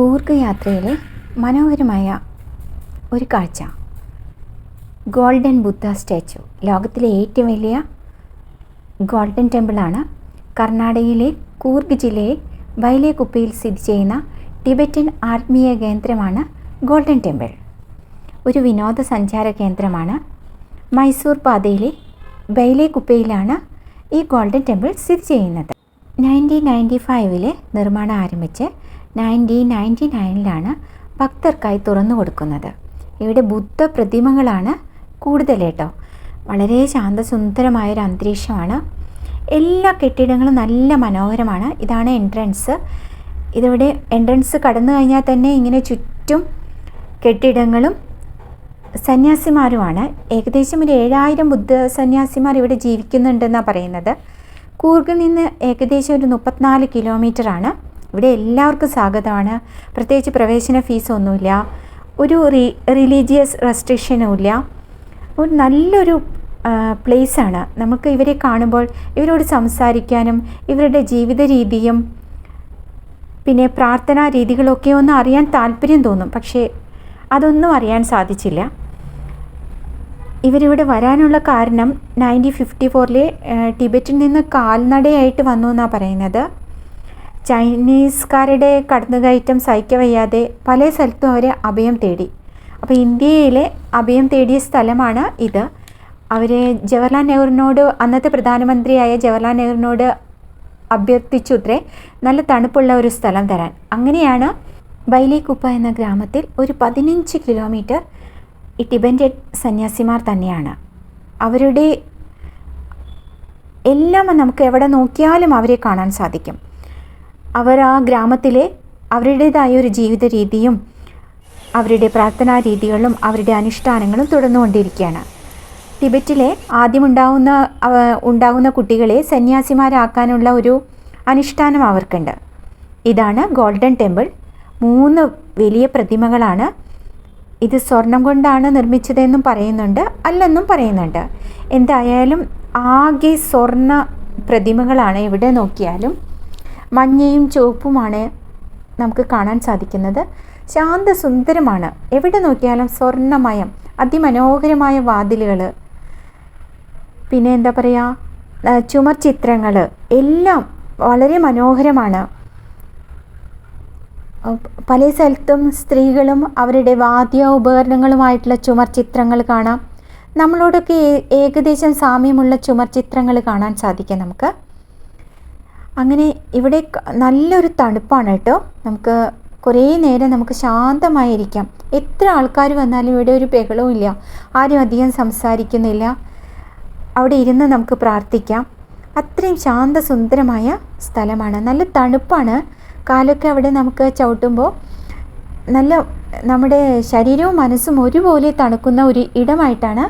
കൂർഗ് യാത്രയിലെ മനോഹരമായ ഒരു കാഴ്ച. ഗോൾഡൻ ബുദ്ധ സ്റ്റാച്ചു ലോകത്തിലെ ഏറ്റവും വലിയ ഗോൾഡൻ ടെമ്പിളാണ് കർണാടകയിലെ കൂർഗ് ജില്ലയിൽ ബൈലേകുപ്പയിൽ സ്ഥിതി ചെയ്യുന്ന ടിബറ്റൻ ആത്മീയ കേന്ദ്രമാണ് ഗോൾഡൻ ടെമ്പിൾ. ഒരു വിനോദസഞ്ചാര കേന്ദ്രമാണ് മൈസൂർ പാതയിലെ ബൈലേകുപ്പയിലാണ് ഈ ഗോൾഡൻ ടെമ്പിൾ സ്ഥിതി ചെയ്യുന്നത്. നയന്റീൻ നയന്റി ഫൈവിലെ നിർമ്മാണം ആരംഭിച്ച് നയന്റീൻ നയന്റി നയനിലാണ് ഭക്തർക്കായി തുറന്നു കൊടുക്കുന്നത്. ഇവിടെ ബുദ്ധ പ്രതിമകളാണ് കൂടുതൽ കേട്ടോ വളരെ ശാന്തസുന്ദരമായൊരു അന്തരീക്ഷമാണ്. എല്ലാ കെട്ടിടങ്ങളും നല്ല മനോഹരമാണ്. ഇതാണ് എൻട്രൻസ് ഇതിവിടെ എൻട്രൻസ് കടന്നു കഴിഞ്ഞാൽ തന്നെ ഇങ്ങനെ ചുറ്റും കെട്ടിടങ്ങളും സന്യാസിമാരുമാണ്. ഏകദേശം ഒരു ഏഴായിരം ബുദ്ധ സന്യാസിമാർ ഇവിടെ ജീവിക്കുന്നുണ്ടെന്നാണ് പറയുന്നത്. കൂർഗിൽ നിന്ന് ഏകദേശം ഒരു മുപ്പത്തിനാല് കിലോമീറ്ററാണ് ഇവിടെ എല്ലാവർക്കും സ്വാഗതമാണ്. പ്രത്യേകിച്ച് പ്രവേശന ഫീസൊന്നുമില്ല. ഒരു റി റിലീജിയസ് റെസ്ട്രിക്ഷനും ഇല്ല ഒരു നല്ലൊരു പ്ലേസാണ് നമുക്ക് ഇവരെ കാണുമ്പോൾ ഇവരോട് സംസാരിക്കാനും ഇവരുടെ ജീവിത രീതിയും പിന്നെ പ്രാർത്ഥനാ രീതികളൊക്കെ ഒന്ന് അറിയാൻ താല്പര്യം തോന്നും. പക്ഷേ അതൊന്നും അറിയാൻ സാധിച്ചില്ല. ഇവരിവിടെ വരാനുള്ള കാരണം നയന്റീൻ ഫിഫ്റ്റി ഫോറിലെ ടിബറ്റിൽ നിന്ന് കാൽനടയായിട്ട് വന്നു എന്നാണ് പറയുന്നത്. ചൈനീസുകാരുടെ കടന്നുകയറ്റം സഹിക്കവയ്യാതെ പല സ്ഥലത്തും അവർ അഭയം തേടി. അപ്പോൾ ഇന്ത്യയിലെ അഭയം തേടിയ സ്ഥലമാണ് ഇത്. അവർ ജവഹർലാൽ നെഹ്റുവിനോട് അന്നത്തെ പ്രധാനമന്ത്രിയായ ജവഹർലാൽ നെഹ്റുവിനോട് അഭ്യർത്ഥിച്ചുത്രേ നല്ല തണുപ്പുള്ള ഒരു സ്ഥലം തരാൻ. അങ്ങനെയാണ് ബൈലിക്കുപ്പ എന്ന ഗ്രാമത്തിൽ ഒരു പതിനഞ്ച് കിലോമീറ്റർ ഈ ടിബറ്റൻ സന്യാസിമാർ തന്നെയാണ്. അവരുടെ എല്ലാം നമുക്ക് എവിടെ നോക്കിയാലും അവരെ കാണാൻ സാധിക്കും. അവർ ആ ഗ്രാമത്തിലെ അവരുടേതായ ഒരു ജീവിത രീതിയും അവരുടെ പ്രാർത്ഥനാ രീതികളും അവരുടെ അനുഷ്ഠാനങ്ങളും തുടർന്നുകൊണ്ടിരിക്കുകയാണ്. ടിബറ്റിലെ ആദ്യമുണ്ടാവുന്ന ഉണ്ടാകുന്ന കുട്ടികളെ സന്യാസിമാരാക്കാനുള്ള ഒരു അനുഷ്ഠാനം അവർക്കുണ്ട്. ഇതാണ് ഗോൾഡൻ ടെമ്പിൾ. മൂന്ന് വലിയ പ്രതിമകളാണ്. ഇത് സ്വർണം കൊണ്ടാണ് നിർമ്മിച്ചതെന്നും പറയുന്നുണ്ട് അല്ലെന്നും പറയുന്നുണ്ട്. എന്തായാലും ആകെ സ്വർണ പ്രതിമകളാണ് എവിടെ നോക്കിയാലും മഞ്ഞയും ചുവപ്പുമാണ് നമുക്ക് കാണാൻ സാധിക്കുന്നത്. ശാന്തസുന്ദരമാണ്. എവിടെ നോക്കിയാലും സ്വർണമയം അതിമനോഹരമായ വാതിലുകൾ പിന്നെ എന്താ പറയുക ചുമർ ചിത്രങ്ങൾ എല്ലാം വളരെ മനോഹരമാണ്. പല സ്ഥലത്തും സ്ത്രീകളും അവരുടെ വാദ്യ ഉപകരണങ്ങളുമായിട്ടുള്ള ചുമർ ചിത്രങ്ങൾ കാണാം. നമ്മളോടൊക്കെ ഏകദേശം സാമ്യമുള്ള ചുമർ ചിത്രങ്ങൾ കാണാൻ സാധിക്കും നമുക്ക്. അങ്ങനെ ഇവിടെ നല്ലൊരു തണുപ്പാണ് കേട്ടോ. നമുക്ക് കുറേ നേരം നമുക്ക് ശാന്തമായിരിക്കാം. എത്ര ആൾക്കാർ വന്നാലും ഇവിടെ ഒരു ബഹളവും ഇല്ല. ആരും അധികം സംസാരിക്കുന്നില്ല. അവിടെ ഇരുന്ന് നമുക്ക് പ്രാർത്ഥിക്കാം. അത്രയും ശാന്തസുന്ദരമായ സ്ഥലമാണ്. നല്ല തണുപ്പാണ്. കാലൊക്കെ അവിടെ നമുക്ക് ചവിട്ടുമ്പോൾ നല്ല നമ്മുടെ ശരീരവും മനസ്സും ഒരുപോലെ തണുക്കുന്ന ഒരു ഇടമായിട്ടാണ്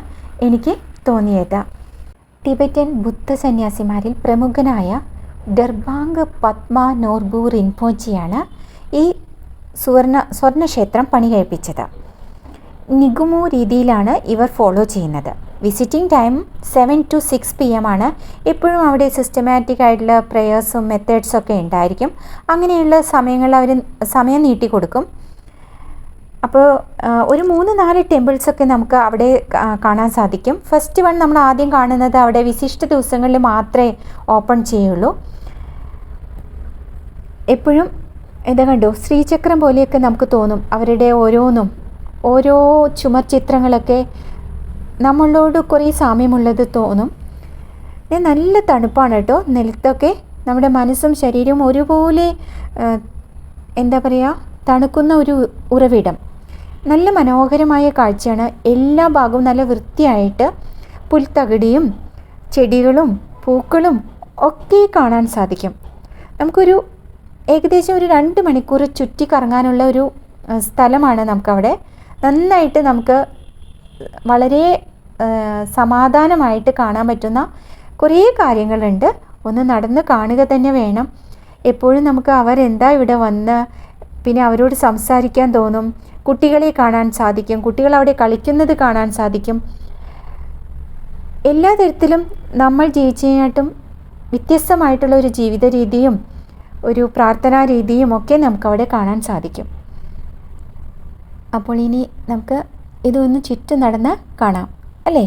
എനിക്ക് തോന്നിയത്. ടിബറ്റൻ ബുദ്ധ സന്യാസിമാരിൽ പ്രമുഖനായ ഡർബാങ് പത്മ നോർബു ഇൻഫോജിയാണ് ഈ സുവർണ സ്വർണക്ഷേത്രം പണി കഴിപ്പിച്ചത് നിഗുമു രീതിയിലാണ് ഇവർ ഫോളോ ചെയ്യുന്നത്. Visiting time seven to six P M ആണ്. എപ്പോഴും അവിടെ സിസ്റ്റമാറ്റിക് ആയിട്ടുള്ള പ്രേയേഴ്സും മെത്തേഡ്സും ഒക്കെ ഉണ്ടായിരിക്കും. അങ്ങനെയുള്ള സമയങ്ങളിൽ അവർ സമയം നീട്ടി കൊടുക്കും അപ്പോൾ ഒരു മൂന്ന് നാല് ടെമ്പിൾസൊക്കെ നമുക്ക് അവിടെ കാണാൻ സാധിക്കും. ഫസ്റ്റ് വൺ നമ്മൾ ആദ്യം കാണുന്നത് അവിടെ വിശിഷ്ട ദിവസങ്ങളിൽ മാത്രമേ ഓപ്പൺ ചെയ്യുള്ളൂ. എപ്പോഴും എന്താ കണ്ടു ശ്രീചക്രം പോലെയൊക്കെ നമുക്ക് തോന്നും. അവരുടെ ഓരോന്നും ഓരോ ചുമർ ചിത്രങ്ങളൊക്കെ നമ്മളോട് കുറേ സാമ്യമുള്ളത് തോന്നും. നല്ല തണുപ്പാണ് കേട്ടോ. നിലത്തൊക്കെ നമ്മുടെ മനസ്സും ശരീരവും ഒരുപോലെ എന്താ പറയുക തണുക്കുന്ന ഒരു ഉറവിടം. നല്ല മനോഹരമായ കാഴ്ചയാണ്. എല്ലാ ഭാഗവും നല്ല വൃത്തിയായിട്ട് പുൽത്തകിടിയും ചെടികളും പൂക്കളും ഒക്കെ കാണാൻ സാധിക്കും. നമുക്കൊരു ഏകദേശം ഒരു രണ്ട് മണിക്കൂർ ചുറ്റി കറങ്ങാനുള്ള ഒരു സ്ഥലമാണ് നമുക്കവിടെ. നന്നായിട്ട് നമുക്ക് വളരെ സമാധാനമായിട്ട് കാണാൻ പറ്റുന്ന കുറേ കാര്യങ്ങളുണ്ട്. ഒന്ന് നടന്ന് കാണുക തന്നെ വേണം. എപ്പോഴും നമുക്ക് അവരെന്താ ഇവിടെ വന്ന് പിന്നെ അവരോട് സംസാരിക്കാൻ തോന്നും? കുട്ടികളെ കാണാൻ സാധിക്കും കുട്ടികൾ അവിടെ കളിക്കുന്നത് കാണാൻ സാധിക്കും. എല്ലാ തരത്തിലും നമ്മൾ ജീവിച്ചതിനായിട്ടും വ്യത്യസ്തമായിട്ടുള്ള ഒരു ജീവിത രീതിയും ഒരു പ്രാർത്ഥനാ രീതിയും ഒക്കെ നമുക്കവിടെ കാണാൻ സാധിക്കും. അപ്പോൾ ഇനി നമുക്ക് ഇതൊന്ന് ചുറ്റും നടന്ന് കാണാം അല്ലേ?